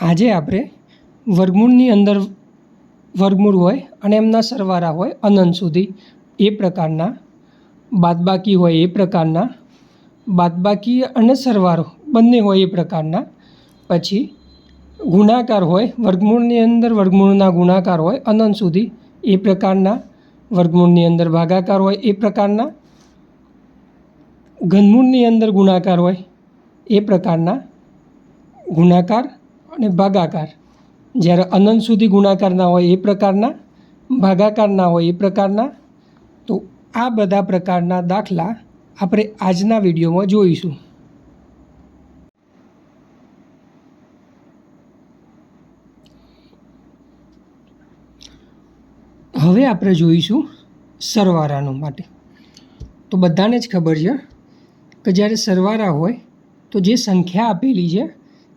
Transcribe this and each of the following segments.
આજે આપણે વર્ગમૂળની અંદર વર્ગમૂળ હોય અને એમના સરવાળા હોય અનંત સુધી. એ પ્રકારના બાદબાકી હોય એ પ્રકારના. બાદબાકી અને સરવાળો બંને હોય એ પ્રકારના. પછી ગુણાકાર હોય વર્ગમૂળની અંદર વર્ગમૂળના ગુણાકાર હોય અનંત સુધી એ પ્રકારના. વર્ગમૂળની અંદર ભાગાકાર હોય એ પ્રકારના. ઘનમૂળની અંદર ગુણાકાર હોય એ પ્રકારના. ગુણાકાર અને ભાગાકાર. જ્યારે અનંત સુધી ગુણાકારના હોય એ પ્રકારના ભાગાકારના હોય એ પ્રકારના, તો આ બધા પ્રકારના દાખલા આપણે આજના વિડીયોમાં જોઈશું. હવે આપણે જોઈશું સરવાળાનો માટે. તો બધાને જ ખબર છે કે જ્યારે સરવાળા હોય તો જે સંખ્યા આપેલી છે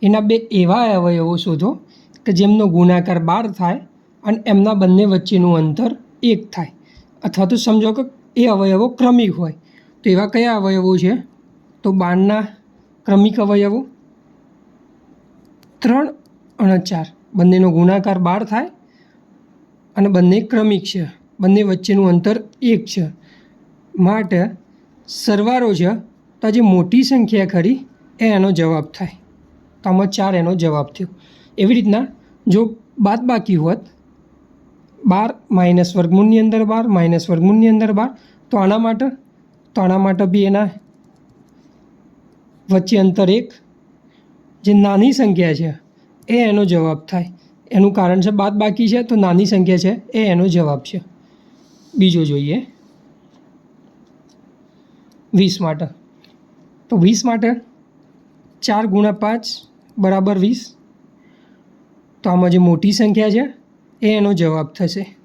એના બે એવા અવયવો શોધો કે જેમનો ગુણાકાર બાર થાય અને એમના બંને વચ્ચેનું અંતર એક થાય. અથવા તો સમજો કે એ અવયવો ક્રમિક હોય. તો એવા કયા અવયવો છે? તો બારના ક્રમિક અવયવો. ત્રણ અને ચાર. બંનેનો ગુણાકાર બાર થાય અને બંને ક્રમિક છે. બંને વચ્ચેનું અંતર એક છે. માટે સરવારો છે તો જે મોટી સંખ્યા ખરી એ એનો જવાબ થાય. તો આમાં ચાર એનો જવાબ થયો. એવી રીતના જો બાદ બાકી હોત, બાર માઇનસ વર્ગમૂળની અંદર બાર, માઇનસ વર્ગમૂળની અંદર બાર, તો આના માટે, તો આના માટે બી એના વચ્ચે અંતર એક, જે નાની સંખ્યા છે, એ એનો જવાબ થાય. એનું કારણ છે બાદ બાકી છે, તો નાની સંખ્યા છે, એ એનો જવાબ છે. બીજો જોઈએ. વીસ માટે. તો વીસ માટે ચાર ગુણ્યા પાંચ બરાબર વીસ. તો આમાં જે મોટી સંખ્યા છે, એ એનો જવાબ થશે.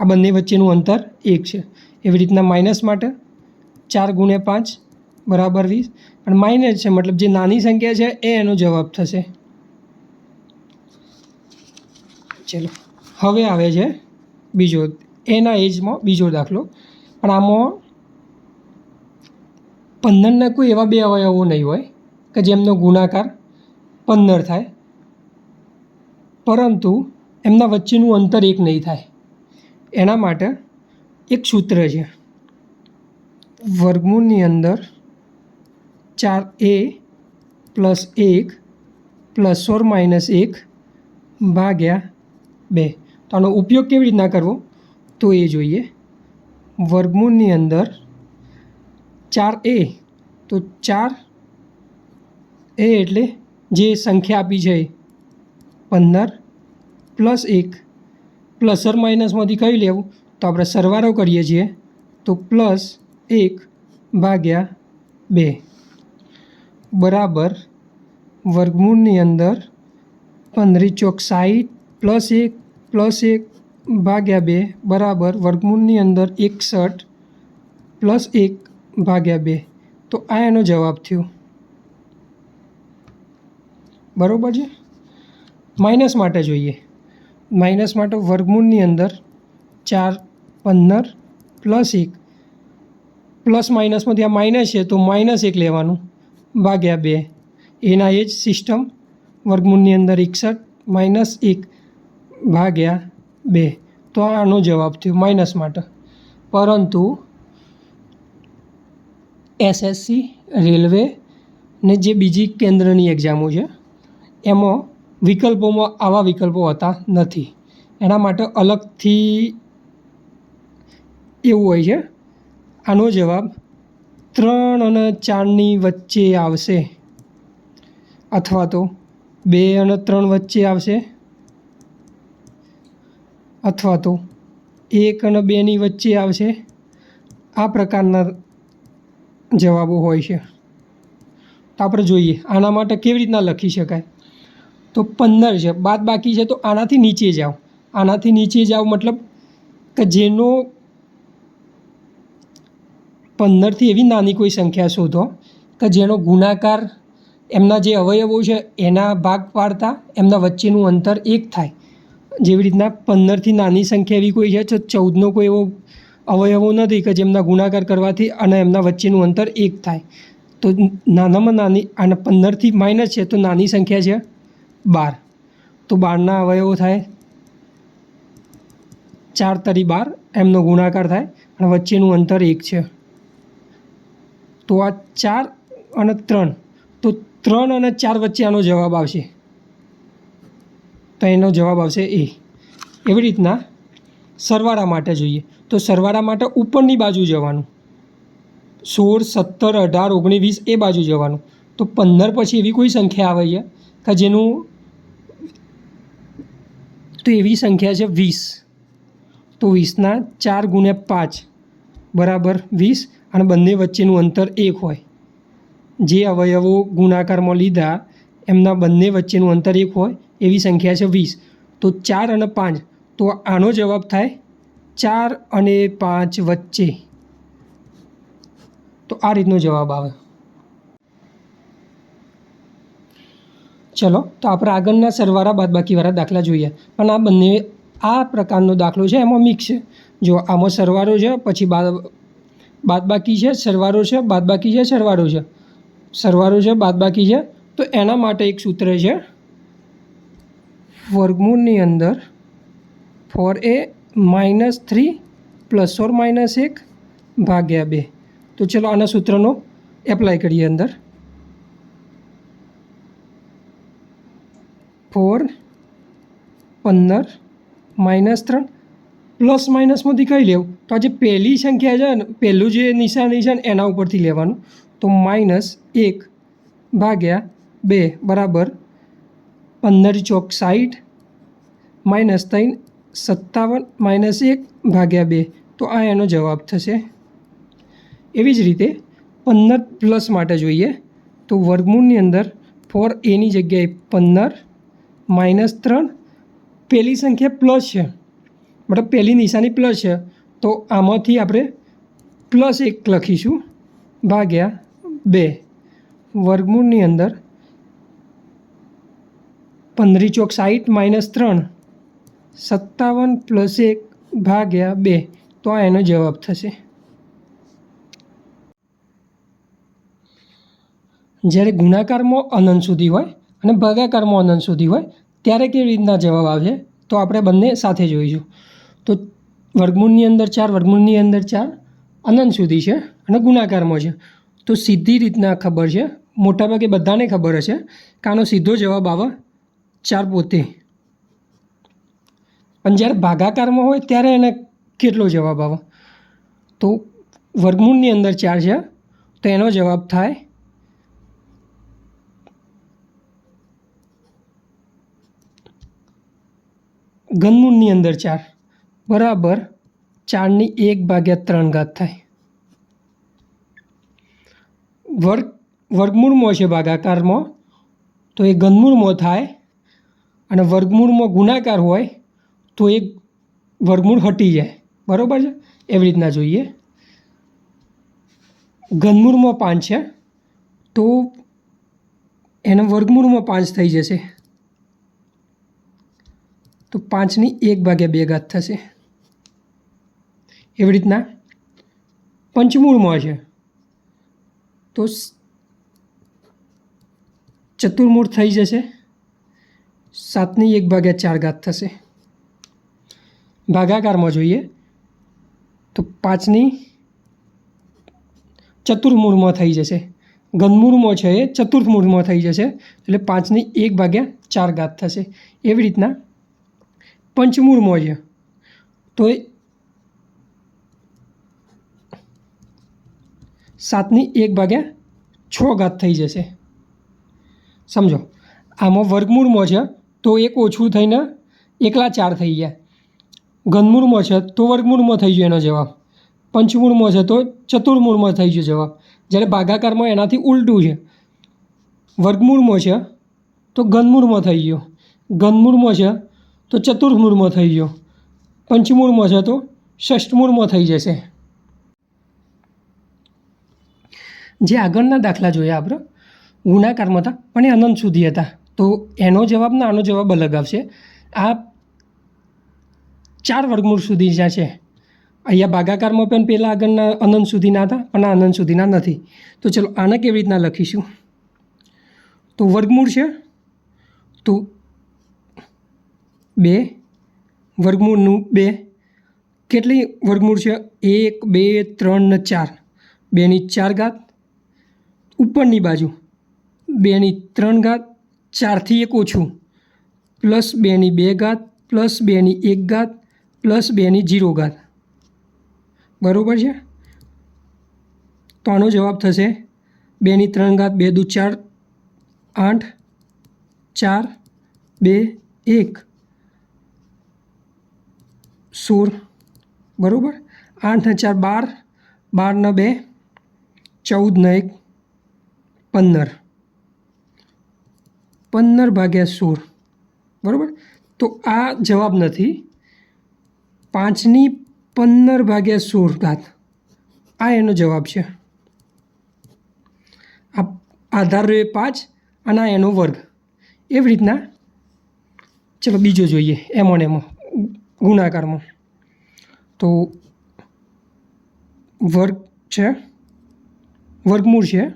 આ બંને વચ્ચેનું અંતર એક છે. એવી રીતના માઇનસ માટે ચાર ગુણ્યા પાંચ, બરાબર વીસ. અને માઇનસ છે, મતલબ જે નાની સંખ્યા છે, એ એનો જવાબ થશે. ચલો, હવે આવે છે બીજો, એના એજમાં બીજો દાખલો. પણ આમાં પંદરના કોઈ એવા બે અવયવો નહીં હોય, કે જેમનો ગુણાકાર પંદર થાય. પરંતુ એમના વચ્ચેનું અંતર એક નહીં થાય. એના માટે એક સૂત્ર છે. વર્ગમૂળની અંદર ચાર એ પ્લસ એક પ્લસ ઓર માઇનસ એક ભાગ્યા બે. તો આનો ઉપયોગ કેવી રીતના કરવો? તો એ જોઈએ. વર્ગમૂળની અંદર ચાર એ, તો ચાર એ એટલે જે સંખ્યા આપી છે પંદર પ્લસ એક પ્લસર માઇનસમાંથી કઈ લેવું તો આપણે સરવાળો કરીએ છીએ તો પ્લસ એક ભાગ્યા બે બરાબર વર્ગમૂળની અંદર પંદરી ચોક સાઠ પ્લસ એક પ્લસ એક ભાગ્યા બે બરાબર વર્ગમૂળની અંદર એકસઠ પ્લસ એક ભાગ્યા બે તો આ એનો જવાબ થયો. બરાબર છે? માઇનસ માટે જોઈએ. માઇનસ માટે વર્ગમૂળની અંદર ચાર, પંદર, પ્લસ એક. પ્લસ માઇનસમાંથી આ માઇનસ છે, તો માઇનસ એક લેવાનું. ભાગ્યા બે. એના એ જ સિસ્ટમ. વર્ગમૂળની અંદર એકસઠ, માઇનસ એક ભાગ્યા બે. તો આનો જવાબ થયો માઇનસ માટે. પરંતુ એસએસસી, રેલવે ને જે બીજી કેન્દ્રની એક્ઝામો છે એમાં વિકલ્પોમાં આવા વિકલ્પો હોતા નથી. એના માટે અલગથી એવું હોય છે, આનો જવાબ ત્રણ અને ચારની વચ્ચે આવશે. અથવા તો બે અને ત્રણ વચ્ચે આવશે. અથવા તો એક અને બેની વચ્ચે આવશે. આ પ્રકારના જવાબો હોય છે. તો આપણે જોઈએ, આના માટે કેવી રીતના લખી શકાય? તો પંદર છે. બાદ બાકી છે તો આનાથી નીચે જાઓ. આનાથી નીચે જાઓ મતલબ કે જેનો પંદરથી એવી નાની કોઈ સંખ્યા શોધો કે જેનો ગુણાકાર એમના જે અવયવો છે એના ભાગ પાડતા એમના વચ્ચેનું અંતર એક થાય. જેવી રીતના પંદરથી નાની સંખ્યા એવી કોઈ છે તો ચૌદનો કોઈ એવો અવયવો નથી કે જેમના ગુણાકાર કરવાથી અને એમના વચ્ચેનું અંતર એક થાય. તો નાનામાં નાની અને પંદરથી માઇનસ છે તો નાની સંખ્યા છે બાર. તો બારના અવયવો થાય, ચાર તરી બાર, એમનો ગુણાકાર થાય, અને વચ્ચેનું અંતર એક છે. તો આ ચાર અને ત્રણ. તો ત્રણ અને ચાર વચ્ચે આનો જવાબ આવશે. તો એનો જવાબ આવશે એ. એવી રીતના સરવાળા માટે જોઈએ. તો સરવાળા માટે ઉપરની બાજુ જવાનું. સોળ, સત્તર, અઢાર, ઓગણીસ, વીસ એ બાજુ જવાનું. તો પંદર પછી એવી કોઈ સંખ્યા આવે છે કે જેનું તો એવી સંખ્યા છે વીસ. તો વીસના ચાર ગુણ્યા પાંચ બરાબર વીસ અને બંને વચ્ચેનું અંતર એક હોય. જે અવયવો ગુણાકારમાં લીધા એમના બંને વચ્ચેનું અંતર એક હોય એવી સંખ્યા છે વીસ. તો ચાર અને પાંચ, તો આનો જવાબ થાય ચાર અને પાંચ વચ્ચે. તો આ રીતનો જવાબ આવે. ચલો, તો આપણે આગળના સરવાળા બાદબાકીવાળા દાખલા જોઈએ. પણ આ બંને, આ પ્રકારનો દાખલો છે, એમાં મિક્સ છે. જો આમાં સરવાળો છે, પછી બાદ બાદબાકી છે, સરવાળો છે, બાદબાકી છે, સરવાળો છે. સરવાળો છે, બાદબાકી છે, તો એના માટે એક સૂત્ર છે, વર્ગમૂળની અંદર four a minus three plus or minus એક ભાગ્યા બે. તો ચલો આના સૂત્રનો એપ્લાય કરીએ અંદર. ફોર પંદર માઇનસ ત્રણ પ્લસ માઇનસમાંથી કઈ લેવું તો આ જે પહેલી સંખ્યા છે ને પહેલું જે નિશાની છે ને એના ઉપરથી લેવાનું તો માઇનસ એક ભાગ્યા બે બરાબર પંદર ચોક સાઠ માઇનસ ત્રણ સત્તાવન માઇનસ એક ભાગ્યા બે તો આ એનો જવાબ થશે એવી જ રીતે પંદર પ્લસ માટે જોઈએ તો વર્ગમૂળની અંદર ફોર એની જગ્યાએ પંદર માઇનસ ત્રણ પહેલી સંખ્યા પ્લસ છે. મતલબ પહેલી નિશાની પ્લસ છે. તો આમાંથી આપણે પ્લસ એક લખીશું. ભાગ્યા બે. વર્ગમૂળની અંદર પંદરી ચોક સાઠ માઇનસ ત્રણ. સત્તાવન પ્લસ એક ભાગ્યા બે. તો આ એનો જવાબ થશે. જ્યારે ગુણાકારમાં અનંત સુધી હોય અને ભાગાકારમાં અનંત સુધી હોય ત્યારે કેવી રીતના જવાબ આવશે? તો આપણે બંને સાથે જોઈશું. તો વર્ગમૂળની અંદર ચાર, વર્ગમૂળની અંદર ચાર, અનંત સુધી છે અને ગુણાકારમાં છે. તો સીધી રીતના ખબર છે. મોટાભાગે બધાને ખબર હશે કે આનો સીધો જવાબ આવે ચાર પોતે. પણ જ્યારે ભાગાકારમાં હોય ત્યારે એને કેટલો જવાબ આવે? તો વર્ગમૂળની અંદર ચાર છે, તો એનો જવાબ થાય ઘનમૂળની અંદર ચાર. બરાબર ચારની એક ભાગ્યા ત્રણ ઘાત થાય. વર્ગ, વર્ગમૂળમાં છે ભાગાકારમાં. તો એ ઘનમૂળમાં થાય અને વર્ગમૂળમાં ગુણાકાર હોય તો એ વર્ગમૂળ હટી જાય. બરાબર છે? એવી રીતના જોઈએ. ઘનમૂળમાં પાંચ છે. તો એના વર્ગમૂળમાં પાંચ થઈ જશે. તો પાંચની એક ભાગ્યા બે ઘાત થશે. એવી રીતના પંચમૂળમાં છે. તો ચતુર્મૂળ થઈ જશે. સાતની એક ભાગ્યા ચાર ઘાત થશે. ભાગાકારમાં જોઈએ તો પાંચની ચતુર્મૂળમાં થઈ જશે. ઘનમૂળમાં છે એ ચતુર્થમૂળમાં થઈ જશે. એટલે પાંચની એક ભાગ્યા ચાર ઘાત થશે. એવી રીતના પંચમૂળમાં છે. તો એ સાતની એક ભાગ્યા છ ઘાત થઈ જશે. સમજો? આમાં વર્ગમૂળમાં છે, તો એક ઓછું થઈને એકલા ચાર થઈ ગયા. ઘનમૂળમાં છે, તો વર્ગમૂળમાં થઈ ગયો એનો જવાબ. પંચમૂળમાં છે, તો ચતુર્મૂળમાં થઈ ગયો જવાબ. જ્યારે ભાગાકારમાં એનાથી ઉલટું છે. વર્ગમૂળમાં છે, તો ઘનમૂળમાં થઈ ગયો. ઘનમૂળમાં છે તો ચતુર્મૂળમાં થઈ ગયો. પંચમૂળમાં છે તો ષષ્ઠમૂળમાં થઈ જશે. જે આગળના દાખલા જોયા આપણે ગુણાકારમાં હતા, પણ એ અનંત સુધી હતા. તો એનો જવાબ ને આનો જવાબ અલગ આવશે. આ ચાર વર્ગમૂળ સુધી જ્યાં છે, અહીંયા ભાગાકારમાં પણ પહેલાં આગળના અનંત સુધીના હતા, પણ આ અનંત સુધીના નથી. તો ચલો આને કેવી રીતના લખીશું? તો વર્ગમૂળ છે, તો બે, વર્ગમૂળનું બે. કેટલી વર્ગમૂળ છે? એક, બે, ત્રણ ને ચાર. બેની ચાર ઘાત. ઉપરની બાજુ. બેની ત્રણ ઘાત, ચારથી એક ઓછું. પ્લસ બેની બે ઘાત, પ્લસ બેની એક ઘાત, પ્લસ બેની જીરો ઘાત. બરાબર છે? તો આનો જવાબ થશે બેની ત્રણ ઘાત, બે દુ ચાર, આઠ, ચાર, બે, એક. સોળ, બરાબર? આઠ ને ચાર બાર બારને બે, ચૌદ ને એક, પંદર. પંદર ભાગ્યા સોળ, બરાબર? તો આ જવાબ નથી. પાંચની પંદર ભાગ્યા સોળ ઘાત. આ એનો જવાબ છે. આ આધાર રહ્યો પાંચ અને આ એનો વર્ગ. એવી રીતના. ચલો બીજો જોઈએ. એમોન એમાં. ગુણાકારમાં. તો વર્ગ છે? વર્ગમૂળ છે?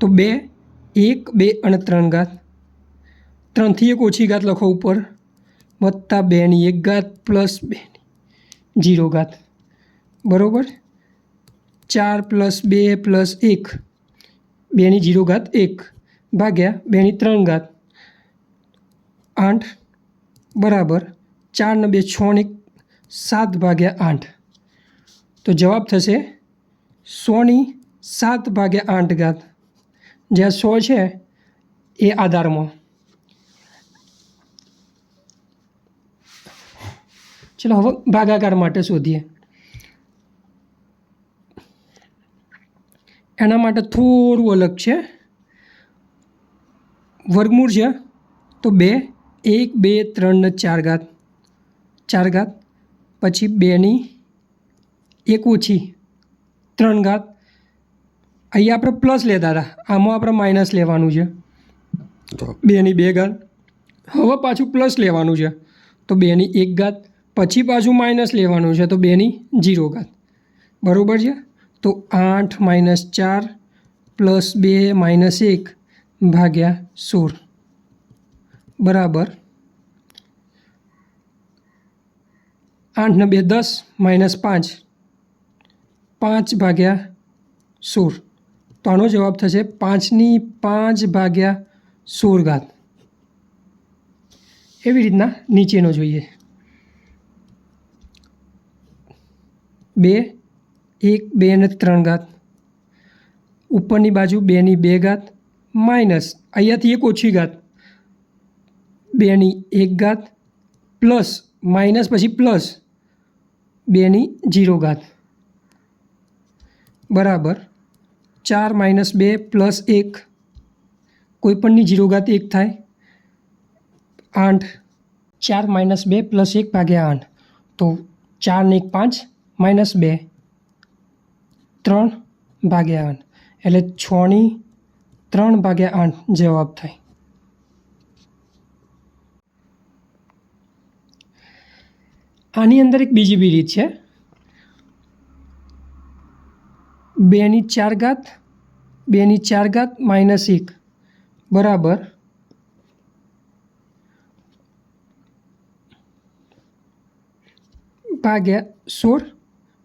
તો બે, એક, બે અને ત્રણ ઘાત. ત્રણથી એક ઓછી ઘાત લખો ઉપર. વત્તા બેની એક ઘાત પ્લસ બેની જીરો ઘાત. બરાબર? ચાર પ્લસ બે પ્લસ એક. બેની જીરો ઘાત એક. ભાગ્યા બેની ત્રણ ઘાત. આઠ. બરાબર. ચાર ને બે છ સાત ભાગ્યા આઠ. તો જવાબ થશે સોની સાત ભાગ્યા આઠ ઘાત. જ્યાં સો છે એ આધારમાં. ચલો હવે ભાગાકાર માટે શોધીએ. એના માટે થોડું અલગ છે. વર્ગમૂળ છે તો બે, એક, બે, ત્રણ ચાર ઘાત. ચાર ઘાત પછી બેની એક ઓછી ત્રણ ઘાત. અહીંયા આપણે પ્લસ લેતા હતા. આમાં આપણે માઇનસ લેવાનું છે. બેની બે ઘાત. હવે પાછું પ્લસ લેવાનું છે. તો બેની એક ઘાત પછી પાછું માઇનસ લેવાનું છે. તો બેની જીરો ઘાત. બરાબર છે? તો આઠ માઇનસ ચાર પ્લસ બે માઇનસ એક ભાગ્યા સોળ. બરાબર? આઠ ને બે દસ માઇનસ પાંચ. પાંચ ભાગ્યા સોળ. તો આનો જવાબ થશે પાંચની પાંચ ભાગ્યા સોળ ઘાત. એવી રીતના નીચેનો જોઈએ. બે, એક, બે ને ત્રણ ઘાત. ઉપરની બાજુ બેની બે ઘાત માઇનસ, અહીંયાથી એક ઓછી ઘાત. બેની એક ઘાત પ્લસ, માઇનસ પછી પ્લસ. બેની જીરો ઘાત. બરાબર. ચાર માઇનસ બે પ્લસ એક. કોઈપણની જીરો ઘાત એક થાય. આઠ. ચાર માઇનસ બે પ્લસ એક ભાગ્યા આઠ. તો ચાર ને એક પાંચ માઇનસ બે. ત્રણ ભાગ્યા આઠ. એટલે છની ત્રણ ભાગ્યા આઠ જવાબ થાય. આની અંદર એક બીજી બી રીત છે. બેની ચાર ઘાત, બેની ચાર ઘાત માઇનસ એક. બરાબર. ભાગ્યા સોળ,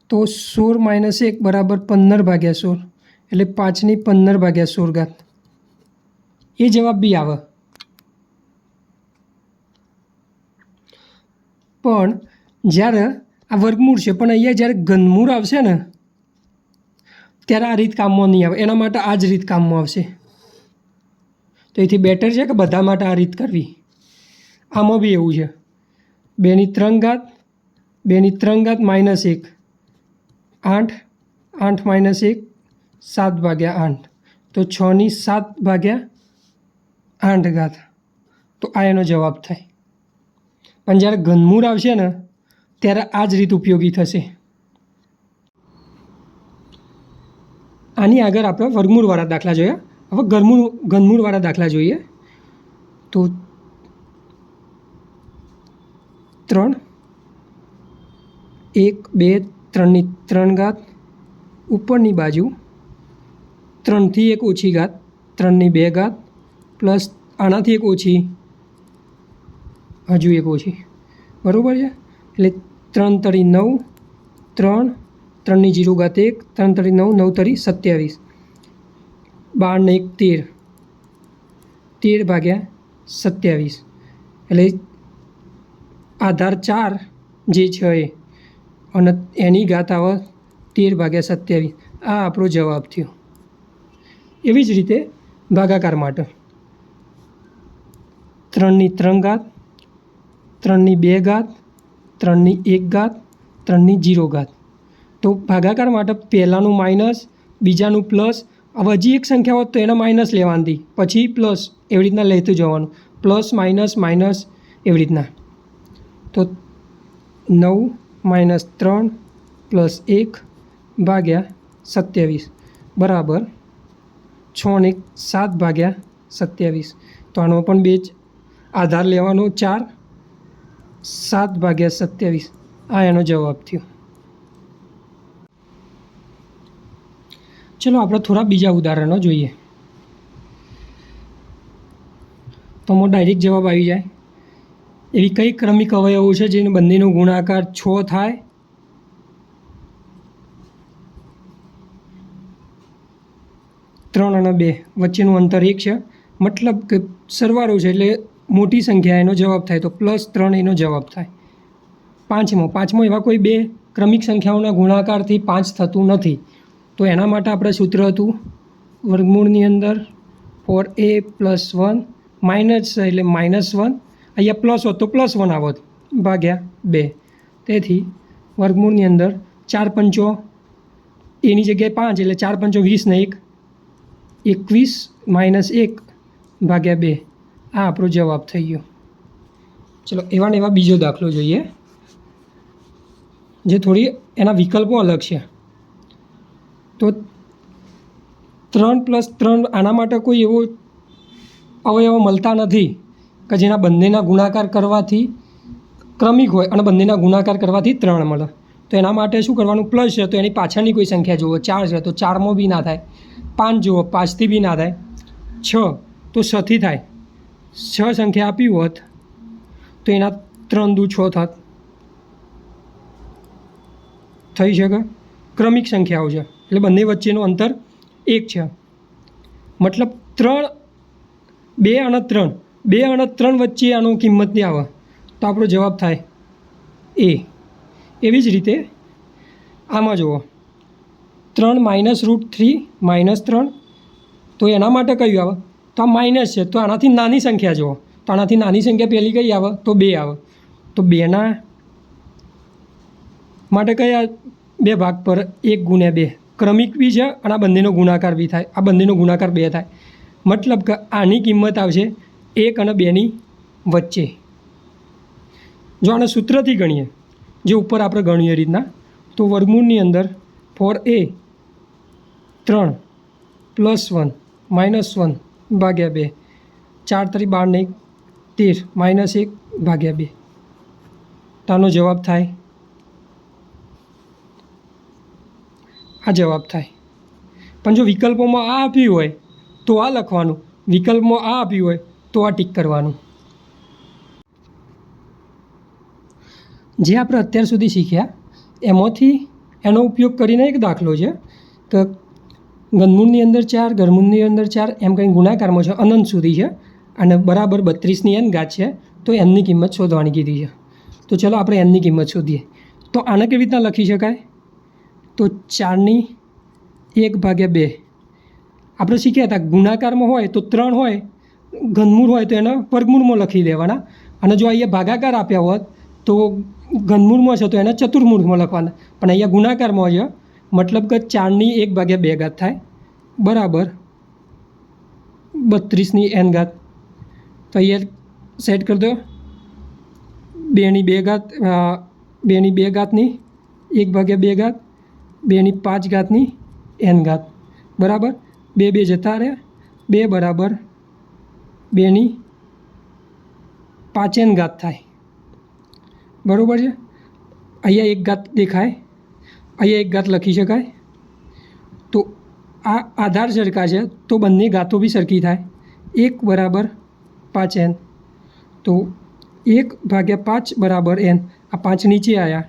તો સોળ માઇનસ એક બરાબર પંદર ભાગ્યા સોળ. એટલે પાંચની પંદર ભાગ્યા સોળ ઘાત. એ જવાબ બી આવે. પણ જ્યારે આ વર્ગમૂળ છે, પણ અહીંયા જ્યારે ઘનમૂળ આવશે ને, ત્યારે આ રીત કામમાં નહીં આવે. એના માટે આ જ રીત કામમાં આવશે. તો એથી બેટર છે કે બધા માટે આ રીત કરવી? આમાં બી એવું છે. બેની ત્રણ ઘાત, બેની ત્રણ ઘાત માઇનસ એક. આઠ આઠ માઇનસ એક, સાત ભાગ્યા આઠ. તો છની સાત ભાગ્યા આઠ ઘાત. તો આ એનો જવાબ થાય. પણ જ્યારે ઘનમૂળ આવશે ને ત્યારે આ જ રીત ઉપયોગી થશે. આની આગળ આપણે વર્ગમૂળવાળા દાખલા જોયા. હવે ઘરમૂળ ઘનમૂળવાળા દાખલા જોઈએ. તો ત્રણ, એક, બે, ત્રણની ત્રણ ઘાત. ઉપરની બાજુ ત્રણથી એક ઓછી ઘાત, ત્રણની બે ઘાત, પ્લસ આનાથી એક ઓછી, હજુ એક ઓછી. બરાબર છે? એટલે ત્રણ તરી નવ, ત્રણ ત્રણની જીરો ઘાત એક, ત્રણ તરી નવ નવ તરી સત્યાવીસ. બાર ને એક, તેર. તેર ભાગ્યા સત્યાવીસ. એટલે આધાર ચાર જે છે એ, અને એની ઘાત આવે તેર ભાગ્યા સત્યાવીસ. આ આપણો જવાબ થયો. એવી જ રીતે ભાગાકાર માટે. ત્રણની ત્રણ ઘાત ત્રણની બે ઘાત ત્રણની એક ઘાત, ત્રણની જીરો ઘાત. તો ભાગાકાર માટે પહેલાંનું માઇનસ બીજાનું પ્લસ હવે હજી એક સંખ્યા હોત તો એને માઇનસ લેવાની પછી પ્લસ એવી રીતના લેતું જવાનું. પ્લસ માઇનસ માઇનસ એવી રીતના. તો નવ માઇનસ ત્રણ પ્લસ એક ભાગ્યા સત્યાવીસ. બરાબર. છ એક સાત ભાગ્યા સત્યાવીસ. તો આનો પણ બે જ. આધાર લેવાનો ચાર. સાત ભાગ્યા સત્યાવીસ. આ એનો જવાબ થયો. ચલો આપણે થોડા બીજા ઉદાહરણો જોઈએ. તો આમાં ડાયરેક્ટ જવાબ આવી જાય. એવી કઈ ક્રમિક અવયવો છે જેને બંનેનો ગુણાકાર છ થાય? ત્રણ અને બે. વચ્ચેનું અંતર એક છે. મતલબ કે સરવાળો છે એટલે મોટી સંખ્યા એનો જવાબ થાય તો પ્લસ ત્રણ એનો જવાબ થાય. પાંચમો પાંચમો એવા કોઈ બે ક્રમિક સંખ્યાઓના ગુણાકારથી પાંચ થતું નથી. તો એના માટે આપણે સૂત્ર હતું વર્ગમૂળની અંદર four a plus one minus એટલે માઇનસ વન અહીંયા પ્લસ હોત તો પ્લસ વન આવત, ભાગ્યા બે. તેથી વર્ગમૂળની અંદર ચાર પંચો, એની જગ્યાએ પાંચ એટલે ચાર પંચો વીસ ને એક, એકવીસ માઇનસ એક, ભાગ્યા બે. આ આપણો જવાબ થઈ ગયો. ચલો, એવા ને એવા બીજો દાખલો જોઈએ, જે થોડી એના વિકલ્પો અલગ છે. તો ત્રણ પ્લસ ત્રણ આના માટે કોઈ એવો અવયવ મળતા નથી કે જેના બંનેના ગુણાકાર કરવાથી ક્રમિક હોય અને બંનેના ગુણાકાર કરવાથી ત્રણ મળે. તો એના માટે શું કરવાનું? પ્લસ છે, તો એની પાછળની કોઈ સંખ્યા જુઓ. ચાર છે, તો ચારમો બી ના થાય. પાંચ જુઓ, પાંચથી બી ના થાય. છ, તો છથી થાય. છ સંખ્યા આપી હોત, તો એના ત્રણ દુ છ થાત. થઈ શકે? ક્રમિક સંખ્યાઓ છે. એટલે બંને વચ્ચેનું અંતર એક છે. મતલબ ત્રણ, બે અને ત્રણ. બે અને ત્રણ વચ્ચે આનો કિંમત નહીં આવે. તો આપણો જવાબ થાય એ. એવી જ રીતે આમાં જુઓ. ત્રણ માઇનસ રૂટ થ્રી માઇનસ ત્રણ. તો એના માટે કયું આવે? તો આ માઇનસ છે. તો આનાથી નાની સંખ્યા જુઓ. તો આનાથી નાની સંખ્યા પહેલી કઈ આવે? તો બે આવે. તો બેના માટે કયા બે ભાગ પર એક ગુણ્યા બે? ક્રમિક બી છે અને આ બંનેનો ગુણાકાર બી થાય. આ બંનેનો ગુણાકાર બે થાય. મતલબ કે આની કિંમત આવશે એક અને બેની વચ્ચે. જો આને સૂત્રથી ગણીએ, જે ઉપર આપણે ગણીએ રીતના, તો વર્ગમૂળની અંદર ફોર એ ત્રણ પ્લસ વન માઇનસ વન ભાગ્યા બે. ચાર તરી બાર નહીં, તેર, માઇનસ એક ભાગ્યા બે. તાનો જવાબ થાય? આ જવાબ થાય. પણ જો વિકલ્પોમાં આ આપ્યું હોય, તો આ લખવાનું. વિકલ્પમાં આ આપ્યું હોય, તો આ ટીક કરવાનું. જે આપણે અત્યાર સુધી શીખ્યા, એમાંથી એનો ઉપયોગ કરીને એક દાખલો છે. કે ઘનમૂળની અંદર ચાર ગરમૂળની અંદર ચાર, એમ કંઈ ગુણાકારમાં છે, અનંત સુધી છે. અને બરાબર બત્રીસની એન ઘાત છે, તો એનની કિંમત શોધવાની કીધી છે. તો ચલો આપણે એનની કિંમત શોધીએ. તો આને કેવી રીતના લખી શકાય? તો ચારની એક ભાગ્યા બે. આપણે શીખ્યા હતા, ગુણાકારમાં હોય તો ત્રણ હોય, ઘનમૂળ હોય તો એના વર્ગમૂળમાં લખી દેવાના. અને જો અહીંયા ભાગાકાર આપ્યા હોત, તો ઘનમૂળમાં છે તો એને ચતુર્મૂળમાં લખવાના. પણ અહીંયા ગુણાકારમાં છે મતલબ કે ચારની એક ભાગ્યા બે ઘાત થાય બરાબર બત્રીસની એન ઘાત તો અહીંયા સેટ કરી દો બેની બે ઘાત અ, બેની બે ઘાતની એક ભાગ્યા બે ઘાત બેની પાંચ ઘાતની એન ઘાત બરાબર બે બે જતા રહે બે બરાબર બેની પાંચ એન ઘાત થાય બરાબર છે અહીંયા એક ઘાત દેખાય અહીંયા એક ઘાત લખી શકાય. તો આ આધાર સરખા છે, તો બંને ઘાતો બી સરખી થાય. એક બરાબર પાંચ એન. તો એક ભાગ્યા પાંચ બરાબર એન. આ પાંચ નીચે આવ્યા